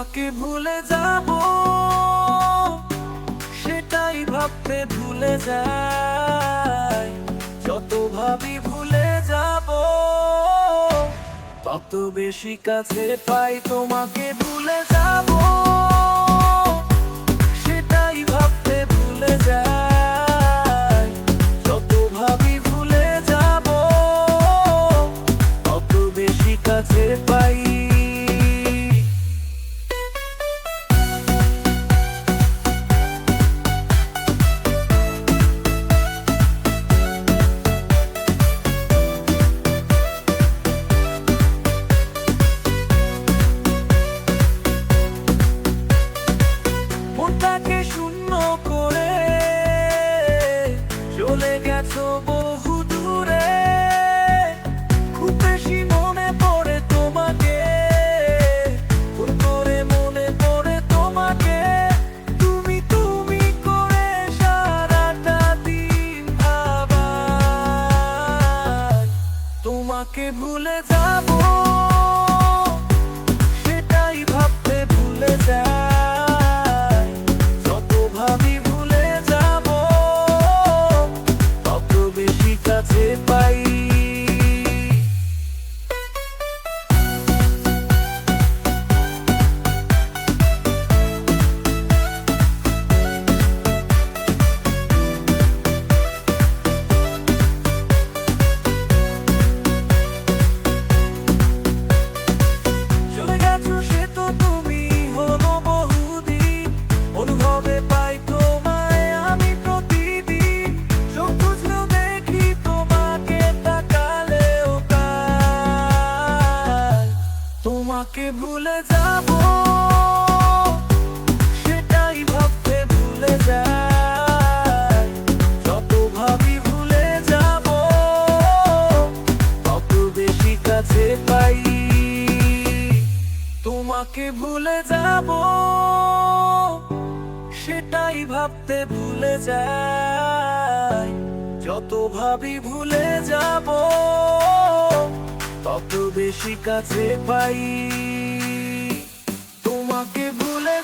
তোমাকে ভুলে যাব। সেটাই ভাবতে ভুলে যাই। যত ভাবি ভুলে যাব, তত বেশি কাছে পাই তোমাকে ভুলে যাব। চলে গেছো বহু দূরে। খুব বেশি মনে পড়ে তোমাকে। করে মনে পড়ে তোমাকে। তুমি তুমি করে সারাটা দিন ভাবা। তোমাকে ভুলে যাব ভুলে যাব, সেটাই ভাবতে ভুলে যাই যত ভাবি ভুলে যাব, তত বেশি কাছে পাই। তোমাকে ভুলে যাব, সেটাই ভাবতে ভুলে যাই যত ভাবি ভুলে যাব তত বেশি কাছে পাই। তোমাকে ভুলে